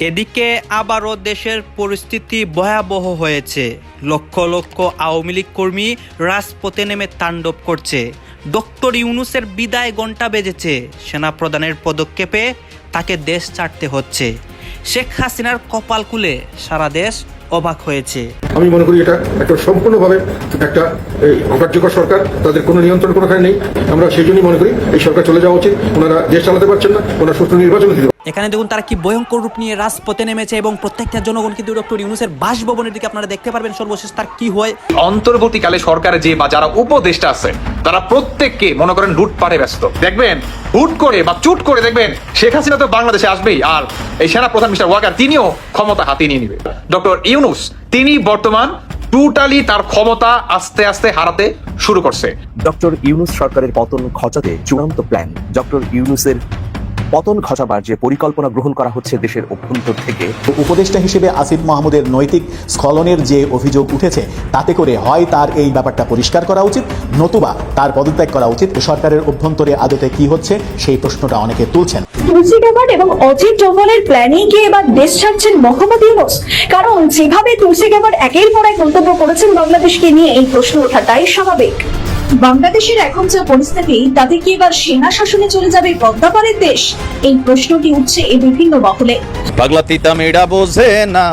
এদিকে আবারও দেশের পরিস্থিতি ভয়াবহ হয়েছে। লক্ষ লক্ষ আওয়ামী লীগ কর্মী রাজপথে নেমে তাণ্ডব করছে। ডক্টর ইউনুসের বিদায় ঘণ্টা বেজেছে। সেনাপ্রধানের পদক্ষেপে তাকে দেশ ছাড়তে হচ্ছে। শেখ হাসিনার কপাল কুলে সারা দেশ অবাক হয়েছে। আমি মনে করি এটা একটা সম্পূর্ণভাবে একটা অকার্যকর সরকার তাদের কোনো নিয়ন্ত্রণ কোনোখানে নেই। আমরা সেই জন্যই মনে করি এই সরকার চলে যাওয়া উচিত। ওনারা দেশ চালাতে পারছেন না ওনারা সুষ্ঠু নির্বাচন দিতে এখানে দেখুন তারা কি ভয়ঙ্কর রূপ নিয়ে রাজপথে নেমেছে এবং প্রত্যেকটা জনগণ কিন্তু ডক্টর ইউনুসের বাসভবনের দিকে আপনারা দেখতে পারবেন সর্বশেষ তার কি হয়। অন্তর্বর্তীকালে সরকারে যে বা যারা উপদেষ্টা আছে তারা প্রত্যেককে মনে করেন লুটপাটে ব্যস্ত। দেখবেন হুট করে বা চুট করে দেখবেন শেখ হাসিনা তো বাংলাদেশে আসবেই। আর এই সেনা প্রধান মিস্টার ওয়াকার তিনিও ক্ষমতা হাতিয়ে নিয়ে নিবে। ডক্টর ইউনুস, তিনি বর্তমান টোটালি তার ক্ষমতা আস্তে আস্তে হারাতে শুরু করছে। ডক্টর ইউনুস সরকারের পতন ঘটাতে চূড়ান্ত প্ল্যান ডক্টর ইউনুসের পতন ঘটাবার যে পরিকল্পনা গ্রহণ করা হচ্ছে দেশের অভ্যন্তর থেকে উপদেষ্টা হিসেবে আসিফ মাহমুদের নৈতিক স্খলনের যে অভিযোগ উঠেছে, তাতে করে হয় তার এই ব্যাপারটা পরিষ্কার করা উচিত, নতুবা তার পদত্যাগ করা উচিত। সরকারের অভ্যন্তরে আদতে কি হচ্ছে, সেই প্রশ্নটা অনেকে তুলছেন। তুলসী গ্যাবার্ড এবং অজিত ডোভালের প্ল্যানিং কে এবার দেশ ছাড়ছেন মোহাম্মদ ইউনুস? কারণ যেভাবে তুলসী গ্যাবার্ড একের পর এক মন্তব্য করেছেন বাংলাদেশকে নিয়ে এই প্রশ্ন ওঠাটাই স্বাভাবিক। বাংলাদেশের এখন যা পরিস্থিতি, তাতে কি এবার সেনা শাসনে চলে যাবে পদ্মাপাড়ের দেশ? এই প্রশ্নটি উঠছে এই বিভিন্ন মহলে। পাগলা তিতা বোঝে না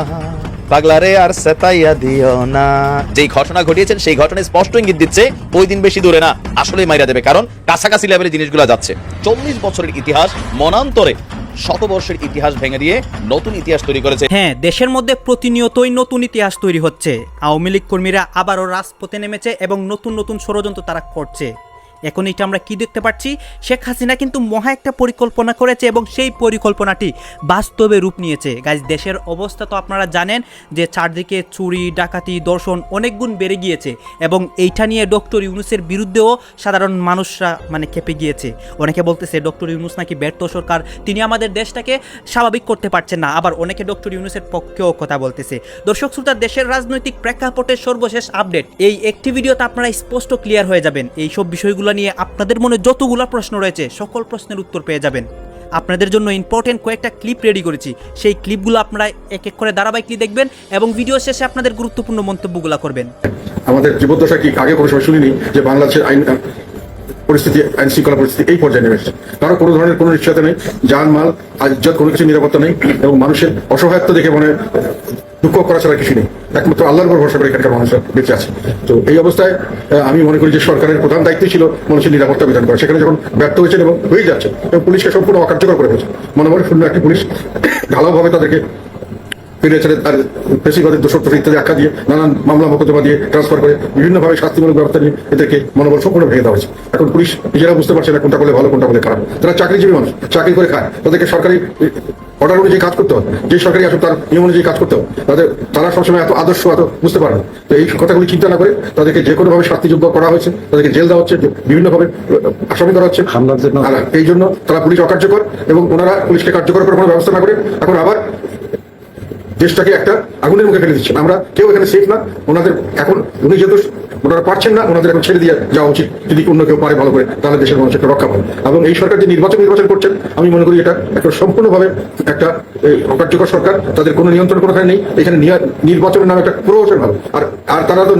আর সেতাইয়া দিও না। যেই ঘটনা ঘটিয়েছেন, সেই ঘটনায় স্পষ্ট ইঙ্গিত দিচ্ছে, ওই দিন বেশি দূরে না, আসলেই মাইরা দেবে, কারণ কাছাকাছি লেভেলে জিনিসগুলো যাচ্ছে। চল্লিশ বছরের ইতিহাস, মনান্তরে শতবর্ষের ইতিহাস ভেঙে দিয়ে নতুন ইতিহাস তৈরি করেছে। হ্যাঁ দেশের মধ্যে প্রতিনিয়তই নতুন ইতিহাস তৈরি হচ্ছে। আওয়ামী লীগ কর্মীরা আবারও রাজপথে নেমেছে এবং নতুন নতুন ষড়যন্ত্র তারা করছে। এখন এটা আমরা কি দেখতে পাচ্ছি? শেখ হাসিনা কিন্তু মহা একটা পরিকল্পনা করেছে এবং সেই পরিকল্পনাটি বাস্তবে রূপ নিয়েছে। গাইজ দেশের অবস্থা তো আপনারা জানেন যে চারদিকে চুরি, ডাকাতি, দর্শন অনেক গুণ বেড়ে গিয়েছে এবং এইটা নিয়ে ডক্টর ইউনুসের বিরুদ্ধেও সাধারণ মানুষরা মানে খেপে গিয়েছে। অনেকে বলতেছে, ডক্টর ইউনুস নাকি ব্যর্থ সরকার। তিনি আমাদের দেশটাকে স্বাভাবিক করতে পারছেন না। আবার অনেকে ডক্টর ইউনুসের পক্ষেও কথা বলতেছে। দর্শক শ্রোতা, দেশের রাজনৈতিক প্রেক্ষাপটের সর্বশেষ আপডেট। এই একটি ভিডিওতে আপনারা স্পষ্ট ক্লিয়ার হয়ে যাবেন। এই সব বিষয়গুলো নিয়ে আপনাদের মনে যতগুলো প্রশ্ন রয়েছে, সকল প্রশ্নের উত্তর পেয়ে যাবেন। আপনাদের জন্য ইম্পর্টেন্ট কয়েকটা ক্লিপ রেডি করেছি। সেই ক্লিপগুলো আপনারা এক এক করে ধারাবাহিকলি দেখবেন এবং ভিডিও শেষে আপনাদের গুরুত্বপূর্ণ মন্তব্যগুলো করবেন। আমাদের জীবদ্দশা কি আগে কোনো সময় শুনিনি যে বাংলাদেশের আইন পরিস্থিতি, আইন শৃঙ্খলা পরিস্থিতি এই পর্যায়ে নেমে এসেছে। কারও কোনো ধরনের কোনো নিশ্চয়তা নেই যান মাল আর কোনো কিছু নিরাপত্তা নেই এবং মানুষের অসহায়ত্ব দেখে মনে দুঃখ করা ছাড়া কিছু নেই। একমাত্র আল্লাহর উপর ভরসা করে এখানকার মানুষরা বেঁচে আছে। তো এই অবস্থায় আমি মনে করি যে সরকারের প্রধান দায়িত্ব ছিল মানুষের নিরাপত্তা বিধান করা। সেখানে যখন ব্যর্থ হয়েছেন এবং হয়ে যাচ্ছে, এবং পুলিশকে সম্পূর্ণ অকার্যকর করে হয়েছে মনে মনে শূন্য একটি পুলিশ ঢালাওভাবে তাদেরকে ফিরে ছেড়ে তার পেশিগতের দোষত্ব ইত্যাদি আখ্যা দিয়ে নানান মামলা মোকদ্দমা দিয়ে ট্রান্সফার করে বিভিন্নভাবে শাস্তিমূলক ব্যবস্থা নিয়ে এদেরকে মনোবল সম্পূর্ণ ভেঙে দেওয়া হয়েছে। এখন পুলিশ নিজেরা বুঝতে পারছে না কোনটা করলে ভালো কোনটা করলে খারাপ। তারা চাকরিজীবী মানুষ চাকরি করে খায়। তাদেরকে সরকারি অর্ডার অনুযায়ী কাজ করতে হয়। যে সরকারি আসুক তার নিয়ম অনুযায়ী কাজ করতে হয়। তাদের তারা সবসময় এত আদর্শ এত বুঝতে পারে না। তো এই কথাগুলি চিন্তা না করে তাদেরকে যে কোনোভাবে শাস্তিযোগ্য করা হয়েছে তাদেরকে জেল দেওয়া হচ্ছে বিভিন্নভাবে আসামি করা হচ্ছে। এই জন্য তারা পুলিশ অকার্যকর এবং ওনারা পুলিশকে কার্যকর করে কোনো ব্যবস্থা না করে এখন আবার দেশটাকে একটা আগুনের মুখে ফেলে দিচ্ছেন। আমরা কেউ এখানে সেফ না। ওনাদের এখন উনি যেহেতু ওনারা পারছেন না ওনাদের এখন ছেড়ে দিয়ে যাওয়া উচিত। যদি অন্য কেউ পারে ভালো করে তাহলে দেশের মানুষ একটা রক্ষা পাবে। এবং এই সরকার যে নির্বাচন নির্বাচন করছেন আমি মনে করি এটা একটা সম্পূর্ণভাবে একটা অকার্যকর সরকার। তাদের কোনো নিয়ন্ত্রণ কোনোখানে নেই। এখানে নির্বাচনের নামে একটা প্রহসন হবে আর আর তারা তো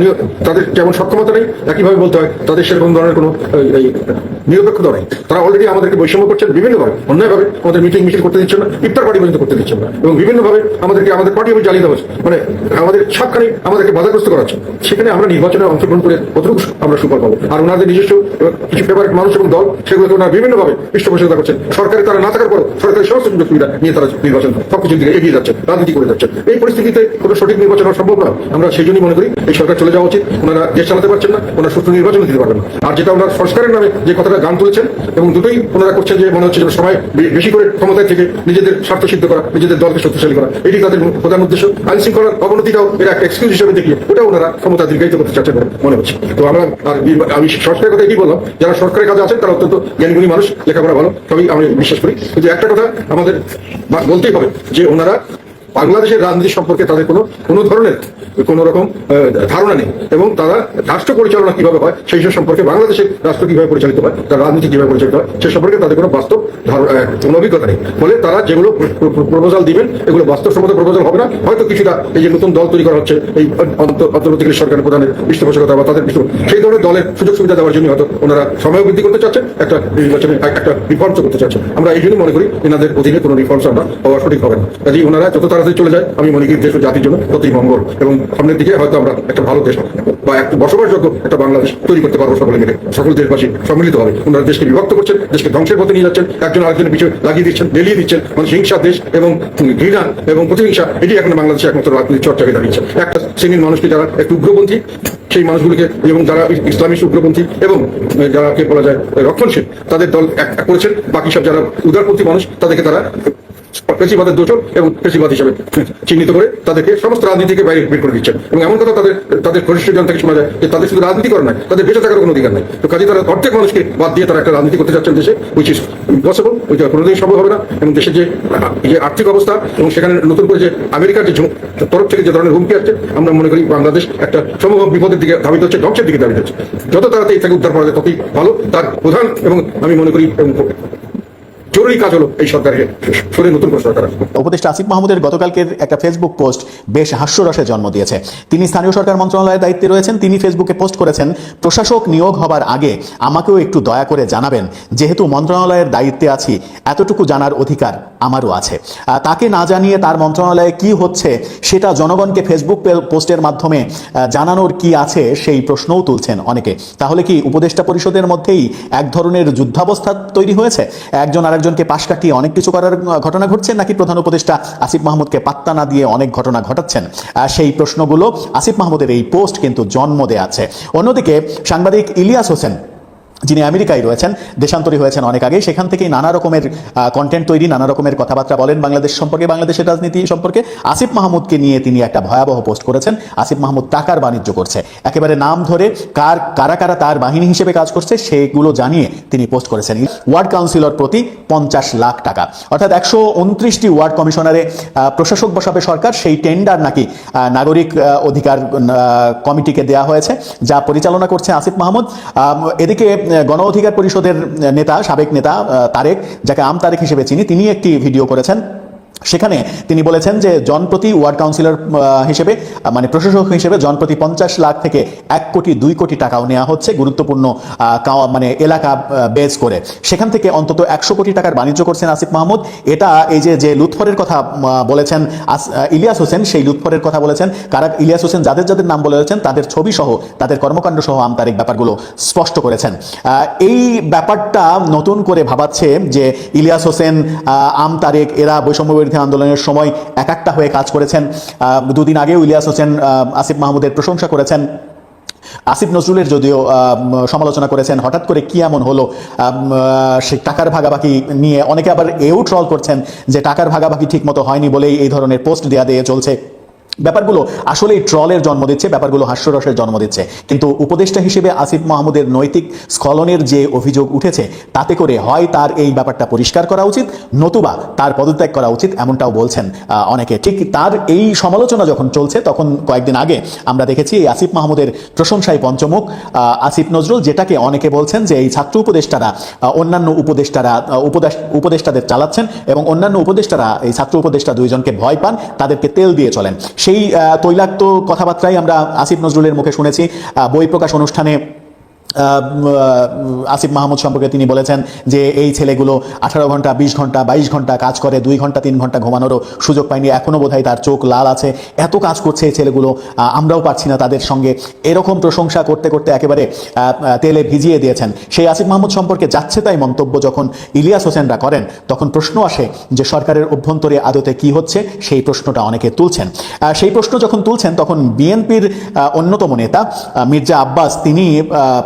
তাদের যেমন সক্ষমতা নেই। একইভাবে বলতে হয় তাদের সেরকম ধরনের কোনো এই, নিরপেক্ষতা নেই। তারা অলরেডি আমাদেরকে বৈষম্য করছেন বিভিন্নভাবে। অন্যায়ভাবে আমাদের মিটিং মিছিল করতে দিচ্ছেন না ইফতার পার্টি পর্যন্ত করতে দিচ্ছেন না। এবং বিভিন্নভাবে আমাদেরকে আমাদের পার্টি অফিস জ্বালিয়ে দেওয়া মানে আমাদের সবখানে আমাদেরকে বাধাগ্রস্ত করা হচ্ছে সেখানে আমরা নির্বাচনে অংশগ্রহণ করে কতটুকু আমরা সুফল পাবো। আর ওনাদের নিজস্ব কিছু ফেভারিট মানুষ এবং দল, সেগুলোকে ওনারা বিভিন্নভাবে পৃষ্ঠপোষকতা করছেন। সরকারে তারা না থাকার পর সরকারের সমস্ত সুযোগ সুবিধা নিয়ে তারা নির্বাচন সবকিছুর দিকে এগিয়ে যাচ্ছে রাজনীতি করে যাচ্ছে এই পরিস্থিতিতে কোনো সঠিক নির্বাচন হওয়া সম্ভব নয় আমরা সেই জন্যই মনে করি এই সরকার চলে যাওয়া উচিত। ওনারা দেশ চালাতে পারছেন না, ওনারা সুস্থ নির্বাচন দিতে পারবেন না। আর যেটা ওনার সংস্কারের নামে যে কথাটা গান তুলেছেন, এবং দুটোই ওনারা করছেন যে মনে হচ্ছে সবাই বেশি করে ক্ষমতায় থেকে নিজেদের স্বার্থ সিদ্ধ করা, নিজেদের দলকে শক্তিশালী করা, এটি তাদের প্রধান উদ্দেশ্য আইন শৃঙ্খলার অবনতিটাও এরা একটা এক্সকিউজ হিসেবে দেখিয়ে ওটা ওনারা ক্ষমতা দীর্ঘায়িত করতে চাচ্ছেন বলে মনে হচ্ছে। তো আমরা আর আমি সরকারের কথা এটি বললাম? যারা সরকারের কাজে আছেন, তারা অত্যন্ত জ্ঞানীগুণী মানুষ, লেখাপড়া ভালো, সবই আমি বিশ্বাস করি। কিন্তু একটা কথা আমাদের বলতেই হবে যে ওনারা বাংলাদেশের রাজনীতি সম্পর্কে তাদের কোনো কোনো ধরনের কোনো রকম ধারণা নেই। এবং তারা রাষ্ট্র পরিচালনা কীভাবে হয়, সেই সব সম্পর্কে বাংলাদেশের রাষ্ট্র কীভাবে পরিচালিত হয়, তার রাজনীতি কীভাবে পরিচালিত হয়, সে সম্পর্কে তাদের কোনো বাস্তব কোনো অভিজ্ঞতা নেই। ফলে তারা যেগুলো প্রপোজাল দিবেন, এগুলো বাস্তবসম্মত প্রপোজাল হবে না। হয়তো কিছুটা এই যে নতুন দল তৈরি করা হচ্ছে, এই অন্ত- অন্তর্বর্তীকালীন সরকারের প্রধানের পৃষ্ঠপোষকতা বা তাদের পৃষ্ঠ সেই ধরনের দলের সুযোগ সুবিধা দেওয়ার জন্য হয়তো ওনারা সময় বৃদ্ধি করতে চাচ্ছেন একটা নির্বাচনে একটা রিফর্মস করতে চাচ্ছেন আমরা এই জন্য মনে করি, এনাদের অধীনে কোনো রিফর্মস আমরা হওয়া সঠিক হবে না। কাজে ওনারা যত তাড়াতাড়ি চলে যায়, আমি মনে করি দেশ ও জাতির জন্য ততই মঙ্গল। এবং সামনের দিকে হয়তো আমরা একটা ভালো দেশ বা একটা বসবাসযোগ্য একটা বাংলাদেশ তৈরি করতে পারব সকলে মিলে। সকল দেশবাসী সম্মিলিত হবে। ওনারা দেশকে বিভক্ত করছেন, দেশকে ধ্বংসের পথে নিয়ে যাচ্ছেন, একজন আরেকজনের পিছনে লাগিয়ে দিচ্ছেন, লেলিয়ে দিচ্ছেন। মানে হিংসা দেশ এবং ঘৃণা এবং প্রতিহিংসা, এটি এখন বাংলাদেশে একমাত্র রাজনীতি চর্চাকে দাঁড়িয়েছে। একটা শ্রেণির মানুষকে যারা একটু উগ্রপন্থী, সেই মানুষগুলিকে এবং যারা ইসলামী উগ্রপন্থী এবং যারাকে বলা যায় রক্ষণশীল, তাদের দল এক করেছেন। বাকি সব যারা উদারপন্থী মানুষ, তাদেরকে তারা পেশিবাদের দোষর এবং পেশিবাদ হিসেবে চিহ্নিত করে তাদেরকে সমস্ত রাজনীতি থেকে বাইরে বের করে দিচ্ছেন। এবং এমন কথা তাদের তাদের ঘনিষ্ঠ জন থেকে শোনা যায় যে তাদের শুধু রাজনীতি করে নাই তাদের বেঁচে থাকার কোনো অধিকার নাই। তো কাজে তারা অর্ধেক মানুষকে বাদ দিয়ে তারা একটা রাজনীতি করতে যাচ্ছেন দেশে উইচ ইস ইম্পসিবল ওইটা কোনোদিন সম্ভব হবে না। এবং দেশের যে যে আর্থিক অবস্থা এবং সেখানে নতুন করে যে আমেরিকার যে তরফ থেকে যে ধরনের হুমকি আসছে, আমরা মনে করি বাংলাদেশ একটা সমূহ বিপদের দিকে ধাবিত হচ্ছে, ধ্বংসের দিকে ধাবিত হচ্ছে। যত তাড়াতাড়ি থেকে উদ্ধার করা যায় ততই ভালো। তার প্রধান এবং আমি মনে করি এবং জরুরি কাজ হলো এই নতুন করে সরকার উপদেষ্টা আসিফ মাহমুদের গতকালকের একটা ফেসবুক পোস্ট বেশ হাস্যরসের জন্ম দিয়েছে। তিনি স্থানীয় সরকার মন্ত্রণালয়ের দায়িত্বে রয়েছেন। তিনি ফেসবুকে পোস্ট করেছেন, প্রশাসক নিয়োগ হবার আগে আমাকেও একটু দয়া করে জানাবেন। যেহেতু মন্ত্রণালয়ের দায়িত্বে আছি, এতটুকু জানার অধিকার আমারও আছে। তাকে না জানিয়ে তার মন্ত্রণালয়ে কি হচ্ছে, সেটা জনগণকে ফেসবুক পোস্টের মাধ্যমে জানানোর কি আছে, সেই প্রশ্নও তুলছেন অনেকে। তাহলে কি উপদেষ্টা পরিষদের মধ্যেই এক ধরনের যুদ্ধাবস্থা তৈরি হয়েছে? একজন আরেকজনকে পাশ কাটিয়ে অনেক কিছু করার ঘটনা ঘটছে, নাকি প্রধান উপদেষ্টা আসিফ মাহমুদকে পাত্তা না দিয়ে অনেক ঘটনা ঘটাচ্ছেন? সেই প্রশ্নগুলো আসিফ মাহমুদের এই পোস্ট কিন্তু জন্ম দেয়া আছে। অন্যদিকে সাংবাদিক ইলিয়াস হোসেন যিনি আমেরিকায় রয়েছেন, দেশান্তরী হয়েছেন অনেক আগে সেখান থেকেই নানা রকমের কন্টেন্ট তৈরি, নানা রকমের কথাবার্তা বলেন বাংলাদেশ সম্পর্কে, বাংলাদেশের রাজনীতি সম্পর্কে। আসিফ মাহমুদকে নিয়ে তিনি একটা ভয়াবহ পোস্ট করেছেন। আসিফ মাহমুদ টাকার বাণিজ্য করছে। একেবারে নাম ধরে কার, কারা কারা তার বাহিনী হিসেবে কাজ করছে, সেগুলো জানিয়ে তিনি পোস্ট করেছেন। ওয়ার্ড কাউন্সিলর প্রতি পঞ্চাশ লাখ টাকা। অর্থাৎ একশো উনত্রিশটি ওয়ার্ড কমিশনারে প্রশাসক বসাবে সরকার, সেই টেন্ডার নাকি নাগরিক অধিকার কমিটিকে দেয়া হয়েছে, যা পরিচালনা করছে আসিফ মাহমুদ। এদিকে গণ অধিকার পরিষদের নেতা, সাবেক নেতা তারেক, যাকে আম তারেক হিসেবে চিনি তিনি একটি ভিডিও করেছেন। সেখানে তিনি বলেছেন যে জনপ্রতি ওয়ার্ড কাউন্সিলর হিসেবে মানে প্রশাসক হিসেবে জনপ্রতি পঞ্চাশ লাখ থেকে এক কোটি দুই কোটি টাকাও নেওয়া হচ্ছে গুরুত্বপূর্ণ মানে এলাকা বেজ করে। সেখান থেকে অন্তত একশো কোটি টাকার বাণিজ্য করছেন আসিফ মাহমুদ। এটা এই যে যে লুৎফরের কথা বলেছেন ইলিয়াস হোসেন সেই লুৎফরের কথা বলেছেন। কারা ইলিয়াস হোসেন যাদের যাদের নাম বলেছেন তাদের ছবি সহ তাদের কর্মকাণ্ড সহ আমতারিক ব্যাপারগুলো স্পষ্ট করেছেন। এই ব্যাপারটা নতুন করে ভাবাচ্ছে যে ইলিয়াস হোসেন আহ, আম তারেক এরা বৈষম্য বিরোধী আন্দোলনের সময় এক একটা হয়ে কাজ করেছেন। দুদিন আগে ইলিয়াস হোসেন আসিফ মাহমুদের প্রশংসা করেছেন। আসিফ নজরুলের যদিও সমালোচনা করেছেন, হঠাৎ করে কি এমন হলো সে টাকার ভাগাভাগি নিয়ে অনেকে আবার এও ট্রল করছেন যে টাকার ভাগাভাগি ঠিক মতো হয়নি বলেই এই ধরনের পোস্ট দেয়া দিয়ে চলছে। ব্যাপারগুলো আসলেই ট্রলের জন্ম দিচ্ছে, ব্যাপারগুলো হাস্যরসের জন্ম দিচ্ছে। কিন্তু উপদেষ্টা হিসেবে আসিফ মাহমুদের নৈতিক স্খলনের যে অভিযোগ উঠেছে, তাতে করে হয় তার এই ব্যাপারটা পরিষ্কার করা উচিত, নতুবা তার পদত্যাগ করা উচিত, এমনটাও বলছেন অনেকে। ঠিক তার এই সমালোচনা যখন চলছে, তখন কয়েকদিন আগে আমরা দেখেছি এই আসিফ মাহমুদের প্রশংসায় পঞ্চমুখ আসিফ নজরুল, যেটাকে অনেকে বলছেন যে এই ছাত্র উপদেষ্টারা অন্যান্য উপদেষ্টারা উপদেষ্টাদের চালাচ্ছেন এবং অন্যান্য উপদেষ্টারা, এই ছাত্র উপদেষ্টা দুইজনকে ভয় পান, তাদেরকে তেল দিয়ে চলেন। সেই তৈলাক্ত কথাবার্তাই আমরা আসিফ নজরুলের মুখে শুনেছি। বই প্রকাশ অনুষ্ঠানে আসিফ মাহমুদ সম্পর্কে তিনি বলেছেন যে এই ছেলেগুলো আঠারো ঘণ্টা, বিশ ঘণ্টা, বাইশ ঘণ্টা কাজ করে, দুই ঘণ্টা, তিন ঘণ্টা ঘুমানোরও সুযোগ পায়নি। এখনও বোধহয় তার চোখ লাল আছে। এত কাজ করছে এই ছেলেগুলো আমরাও পারছি না তাদের সঙ্গে। এরকম প্রশংসা করতে করতে একেবারে তেলে ভিজিয়ে দিয়েছেন। সেই আসিফ মাহমুদ সম্পর্কে যাচ্ছে তাই মন্তব্য যখন ইলিয়াস হোসেনরা করেন, তখন প্রশ্ন আসে যে সরকারের অভ্যন্তরে আদতে কি হচ্ছে? সেই প্রশ্নটা অনেকে তুলছেন। সেই প্রশ্ন যখন তুলছেন, তখন বিএনপির অন্যতম নেতা মির্জা আব্বাস, তিনি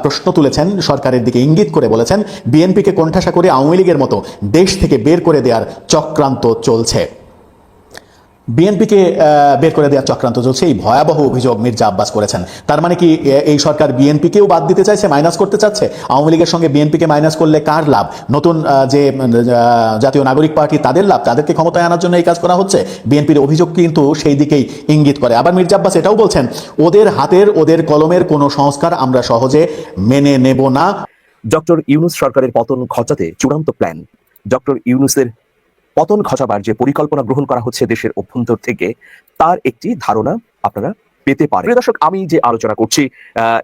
প্রশ্ন তুলেছেন, সরকারের দিকে ইঙ্গিত করে বলেছেন, বিএনপিকে কোণঠাসা করে আওয়ামী লীগের মতো দেশ থেকে বের করে দেওয়ার চক্রান্ত চলছে। বিএনপিকে বের করে দেওয়ার চক্রান্ত চলছে। এই ভয়াবহ অভিযোগ মির্জা আব্বাস করেছেন। তার মানে কি এই সরকার বিএনপিকেও বাদ দিতে চাইছে, মাইনাস করতে চাচ্ছে? আওয়ামী লীগের সঙ্গে বিএনপিকে মাইনাস করলে কার লাভ? নতুন যে জাতীয় নাগরিক পার্টি, তাদের লাভ? তাদেরকে ক্ষমতায় আনার জন্য এই কাজ করা হচ্ছে? বিএনপির অভিযোগ কিন্তু সেই দিকেই ইঙ্গিত করে। আবার মির্জা আব্বাস এটাও বলছেন, ওদের হাতের, ওদের কলমের কোনো সংস্কার আমরা সহজে মেনে নেব না। ডক্টর ইউনুস সরকারের পতন ঘটাতে চূড়ান্ত প্ল্যান। ডক্টর ইউনুসের পতন ঘটাবার যে পরিকল্পনা গ্রহণ করা হচ্ছে দেশের অভ্যন্তর থেকে, তার একটি ধারণা আপনারা পেতে পারেন। দর্শক, আমি যে আলোচনা করছি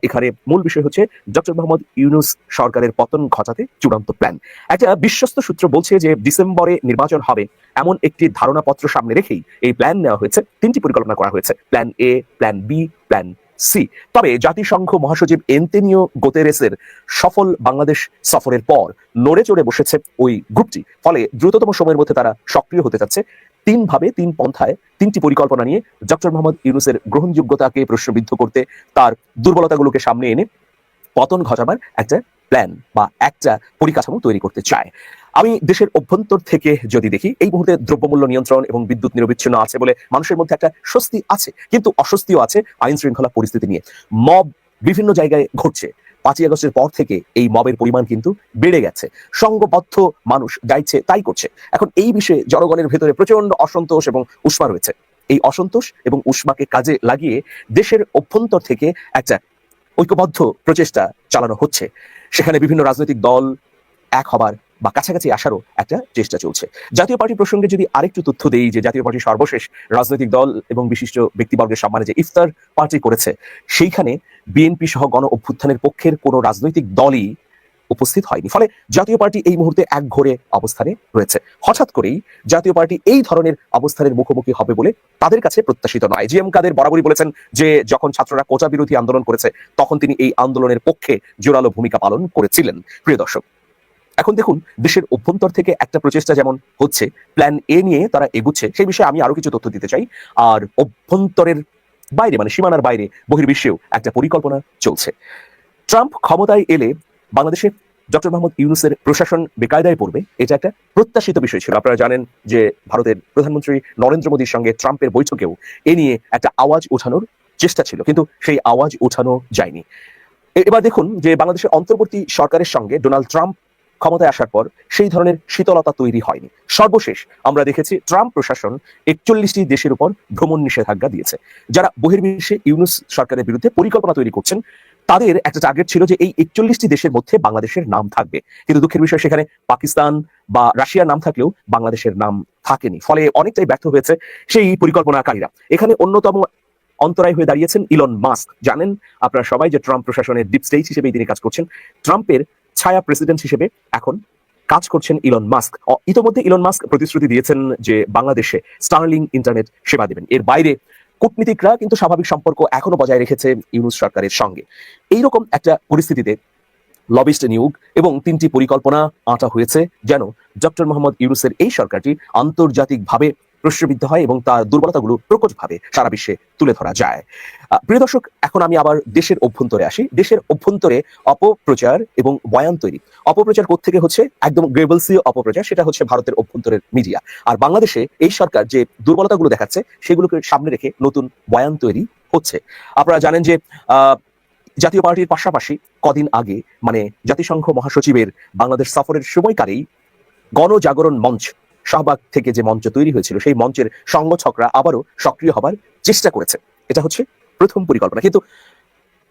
এখানে মূল বিষয় হচ্ছে ডক্টর মোহাম্মদ ইউনুস সরকারের পতন ঘটাতে চূড়ান্ত প্ল্যান একটা বিশ্বস্ত সূত্র বলছে যে ডিসেম্বরে নির্বাচন হবে এমন একটি ধারণাপত্র সামনে রেখেই এই প্ল্যান নেওয়া হয়েছে। তিনটি পরিকল্পনা করা হয়েছে। Plan A plan B plan C. তবে জাতিসংঘ মহাসচিব এন্তেনিও গোতেরেসের সফল বাংলাদেশ সফরের পর নড়ে চড়ে বসেছে ওই গ্রুপটি। ফলে দ্রুততম সময়ের মধ্যে তারা সক্রিয় হতে যাচ্ছে। তিন ভাবে, তিন পন্থায়, তিনটি পরিকল্পনা নিয়ে ডক্টর মোহাম্মদ ইউনুসের গ্রহণযোগ্যতাকে প্রশ্নবিদ্ধ করতে তার দুর্বলতাগুলোকে সামনে এনে পতন ঘটাবার একটা প্ল্যান বা একটা পরিকাঠামো তৈরি করতে চায়। আমি দেশের অভ্যন্তর থেকে যদি দেখি, এই মুহূর্তে দ্রব্যমূল্য নিয়ন্ত্রণ এবং বিদ্যুৎ নিরবিচ্ছিন্ন আছে বলে মানুষের মধ্যে একটা স্বস্তি আছে, কিন্তু অস্বস্তিও আছে আইন শৃঙ্খলা পরিস্থিতি নিয়ে। মব বিভিন্ন জায়গায় ঘটছে। পাঁচই আগস্টের পর থেকে এই মবের পরিমাণ কিন্তু বেড়ে গেছে। সংঘবদ্ধ মানুষ গাইছে তাই করছে। এখন এই বিষয়ে জনগণের ভেতরে প্রচণ্ড অসন্তোষ এবং উষ্মা রয়েছে। এই অসন্তোষ এবং উষ্মাকে কাজে লাগিয়ে দেশের অভ্যন্তর থেকে একটা ঐক্যবদ্ধ প্রচেষ্টা চালানো হচ্ছে। সেখানে বিভিন্ন রাজনৈতিক দল এক হবার বা কাছাকাছি আসারও একটা চেষ্টা চলছে। জাতীয় পার্টি প্রসঙ্গে যদি আরেকটু তথ্য দেই যে জাতীয় পার্টি সর্বশেষ রাজনৈতিক দল এবং বিশিষ্ট ব্যক্তিবর্গের সম্মানে যে ইফতার পার্টি করেছে, সেইখানে বিএনপি সহ গণ অভ্যুত্থানের পক্ষের কোনো রাজনৈতিক দলই উপস্থিত হয়নি। ফলে জাতীয় পার্টি এই মুহূর্তে এক ঘরে অবস্থানে রয়েছে। হঠাৎ করেই জাতীয় পার্টি এই ধরনের অবস্থানের মুখোমুখি হবে বলে তাদের কাছে প্রত্যাশিত নয়। জি এম কাদের বরাবরই বলেছেন যে, যখন ছাত্ররা কোটা বিরোধী আন্দোলন করেছে, তখন তিনি এই আন্দোলনের পক্ষে জোরালো ভূমিকা পালন করেছিলেন। প্রিয় দর্শক, এখন দেখুন, দেশের অভ্যন্তর থেকে একটা প্রচেষ্টা যেমন হচ্ছে প্ল্যান এ নিয়ে তারা এগুচ্ছে, সেই বিষয়ে আমি আরও কিছু তথ্য দিতে চাই। আর অভ্যন্তরের বাইরে মানে সীমানার বাইরে, বহির্বিশ্বেও একটা পরিকল্পনা চলছে। ট্রাম্প ক্ষমতায় এলে বাংলাদেশে ডক্টর মোহাম্মদ ইউনুসের প্রশাসন বেকায়দায় পড়বে, এটা একটা প্রত্যাশিত বিষয় ছিল। আপনারা জানেন যে ভারতের প্রধানমন্ত্রী নরেন্দ্র মোদীর সঙ্গে ট্রাম্পের বৈঠকেও এ নিয়ে একটা আওয়াজ ওঠানোর চেষ্টা ছিল, কিন্তু সেই আওয়াজ ওঠানো যায়নি। এবার দেখুন যে বাংলাদেশের অন্তর্বর্তী সরকারের সঙ্গে ডোনাল্ড ট্রাম্প ক্ষমতায় আসার পর সেই ধরনের শীতলতা তৈরি হয়নি। সর্বশেষ আমরা দেখেছি ট্রাম্প প্রশাসন একচল্লিশটি দেশের উপর ভ্রমণ নিষেধাজ্ঞা দিয়েছে। যারা বহির্বিশ্বে ইউনুস সরকারের বিরুদ্ধে পরিকল্পনা তৈরি করছেন তাদের একটা টার্গেট ছিল যে এই একচল্লিশটি দেশের মধ্যে বাংলাদেশের নাম থাকবে। কিন্তু দুঃখের বিষয় সেখানে পাকিস্তান বা রাশিয়ার নাম থাকলেও বাংলাদেশের নাম থাকেনি। ফলে অনেকটাই ব্যর্থ হয়েছে সেই পরিকল্পনাকারীরা। এখানে অন্যতম অন্তরায় হয়ে দাঁড়িয়েছেন ইলন মাস্ক। জানেন আপনারা সবাই যে ট্রাম্প প্রশাসনের ডিপ স্টেজ হিসেবে তিনি কাজ করছেন। ট্রাম্পের ছায়া প্রেসিডেন্ট হিসেবে এখন কাজ করছেন ইলন মাস্ক। ইতোমধ্যে ইলন মাস্ক প্রতিশ্রুতি দিয়েছেন যে বাংলাদেশে স্টার্লিং ইন্টারনেট সেবা দেবেন। এর বাইরে কূটনীতিকরা কিন্তু স্বাভাবিক সম্পর্ক এখনও বজায় রেখেছে ইউনুস সরকারের সঙ্গে। এইরকম একটা পরিস্থিতিতে লবিস্ট নিয়োগ এবং তিনটি পরিকল্পনা আঁটা হয়েছে যেন ডক্টর মোহাম্মদ ইউনুসের এই সরকারটি আন্তর্জাতিকভাবে প্রশ্নবিদ্ধ হয় এবং তার দুর্বলতাগুলো প্রকটভাবে সারা বিশ্বে তুলে ধরা যায়। প্রিয় দর্শক, এখন আমি আবার দেশের অভ্যন্তরে আসি। দেশের অভ্যন্তরে অপপ্রচার এবং বয়ান তৈরি। অপপ্রচার থেকে হচ্ছে? একদম গ্রেবলসীয় অপপ্রচার, সেটা হচ্ছে ভারতের অভ্যন্তরের মিডিয়া। আর বাংলাদেশে এই সরকার যে দুর্বলতাগুলো দেখাচ্ছে, সেগুলোকে সামনে রেখে নতুন বয়ান তৈরি হচ্ছে। আপনারা জানেন যে জাতীয় পার্টির পাশাপাশি কদিন আগে মানে জাতিসংঘ মহাসচিবের বাংলাদেশ সফরের সময়কালেই গণজাগরণ মঞ্চ শাহবাগ থেকে যে মঞ্চ তৈরি হয়েছিল, সেই মঞ্চের সংগঠকরা আবারও সক্রিয় হবার চেষ্টা করেছে। এটা হচ্ছে প্রথম পরিকল্পনা। কিন্তু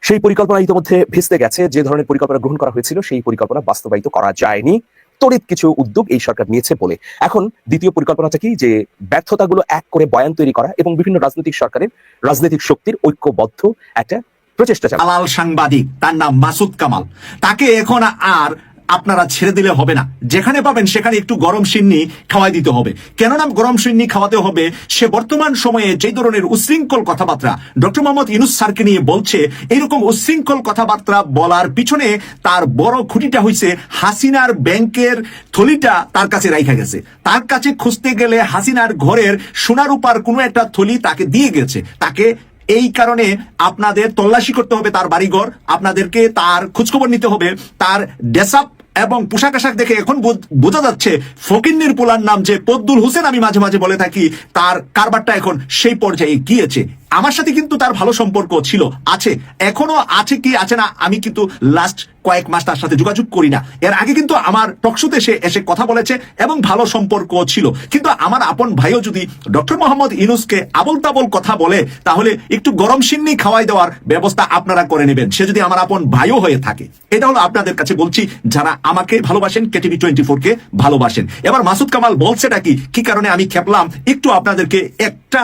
সেই পরিকল্পনা ইতিমধ্যে ভেস্তে গেছে। যে ধরনের পরিকল্পনা গ্রহণ করা হয়েছিল, সেই পরিকল্পনা বাস্তবায়িত করা যায়নি। তড়িৎ কিছু উদ্যোগ এই সরকার নিয়েছে বলে। এখন দ্বিতীয় পরিকল্পনাটা কি? যে ব্যর্থতাগুলো এক করে বয়ান তৈরি করা এবং বিভিন্ন রাজনৈতিক সরকারের রাজনৈতিক শক্তির ঐক্যবদ্ধ একটা প্রচেষ্টা চালানো। দালাল সাংবাদিক, তার নাম মাসুদ কামাল। তাকে এখন আর আপনারা ছেড়ে দিলে হবে না। যেখানে পাবেন সেখানে একটু গরম সিন্নি খাওয়াই দিতে হবে। কেননা গরম সিন্নি খাওয়াতে হবে, সে বর্তমান সময়ে যে ধরনের উশৃঙ্খল কথাবার্তা ডক্টর মোহাম্মদ ইনুস স্যারকে নিয়ে বলছে, এরকম উশৃঙ্খল কথাবার্তা বলার পিছনে তার বড় খুঁটিটা হইছে হাসিনার ব্যাংকের থলিটা তার কাছে রাইখা গেছে। তার কাছে খুঁজতে গেলে হাসিনার ঘরের সোনার উপার কোনো একটা থলি তাকে দিয়ে গেছে। তাকে এই কারণে আপনাদের তল্লাশি করতে হবে তার বাড়িঘর, আপনাদেরকে তার খোঁজখবর নিতে হবে, তার ডেসাপ এবং পোশাক আশাক দেখে এখন বোঝ- যাচ্ছে ফকিন্নির পোলার নাম যে পদ্দুল হোসেন আমি মাঝে মাঝে বলে থাকি, তার কারবারটা এখন সেই পর্যায়ে গিয়েছে। আমার সাথে কিন্তু তার ভালো সম্পর্ক ছিল, আছে, এখনও আছে কি, আছে না, আমি কিন্তু লাস্ট কয়েক মাস তার সাথে যোগাযোগ করি না। এর আগে কিন্তু আমার টকশোতে সে এসে কথা বলেছে এবং ভালো সম্পর্ক ছিল। কিন্তু আমার আপন ভাইও যদি ডক্টর মোহাম্মদ ইনুসকে আবল তাবল কথা বলে, তাহলে একটু গরম সিন্নি খাওয়াই দেওয়ার ব্যবস্থা আপনারা করে নেবেন। সে যদি আমার আপন ভাইও হয়ে থাকে। এটা হলো আপনাদের কাছে বলছি, যারা আমাকে ভালোবাসেন, কেটিভি টোয়েন্টি ফোর কে ভালোবাসেন। এবার মাসুদ কামাল বলছেটা কি? কি কারণে আমি খেপলাম? একটু আপনাদেরকে একটা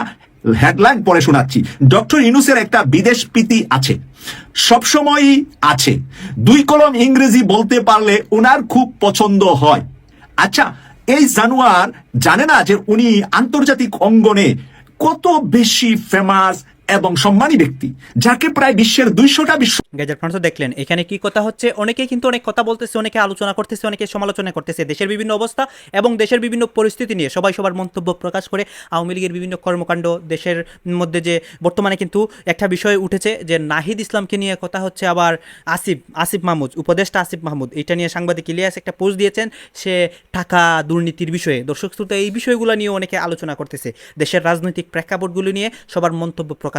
হেডলাইন পরে শোনাচ্ছি। ডক্টর ইনুসের একটা বিদেশ প্রীতি আছে। সবসময়ই আছে। দুই কলম ইংরেজি বলতে পারলে ওনার খুব পছন্দ হয়। আচ্ছা এই জানুয়ার জানে না যে উনি আন্তর্জাতিক অঙ্গনে কত বেশি ফেমাস এবং সম্মানী ব্যক্তি, যাকে প্রায় বিশ্বের দুইশোটা বিশ্ব গেজার ফ্রান্স দেখলেন, এখানে কি কথা হচ্ছে? অনেকেই কিন্তু অনেক কথা বলতেছে, অনেকে আলোচনা করতেছে, অনেকে সমালোচনা করতেছে। দেশের বিভিন্ন অবস্থা এবং দেশের বিভিন্ন পরিস্থিতি নিয়ে সবাই সবার মন্তব্য প্রকাশ করে আওয়ামী লীগের বিভিন্ন কর্মকাণ্ড, দেশের মধ্যে যে বর্তমানে কিন্তু একটা বিষয় উঠেছে যে নাহিদ ইসলামকে নিয়ে কথা হচ্ছে আবার আসিফ আসিফ মাহমুদ, উপদেষ্টা আসিফ মাহমুদ। এটা নিয়ে সাংবাদিক ইলিয়াস একটা পোস্ট দিয়েছেন, সে টাকা দুর্নীতির বিষয়ে। দর্শক শ্রোতা, এই বিষয়গুলো নিয়ে অনেকে আলোচনা করতেছে। দেশের রাজনৈতিক প্রেক্ষাপটগুলো নিয়ে সবার মন্তব্য প্রকাশ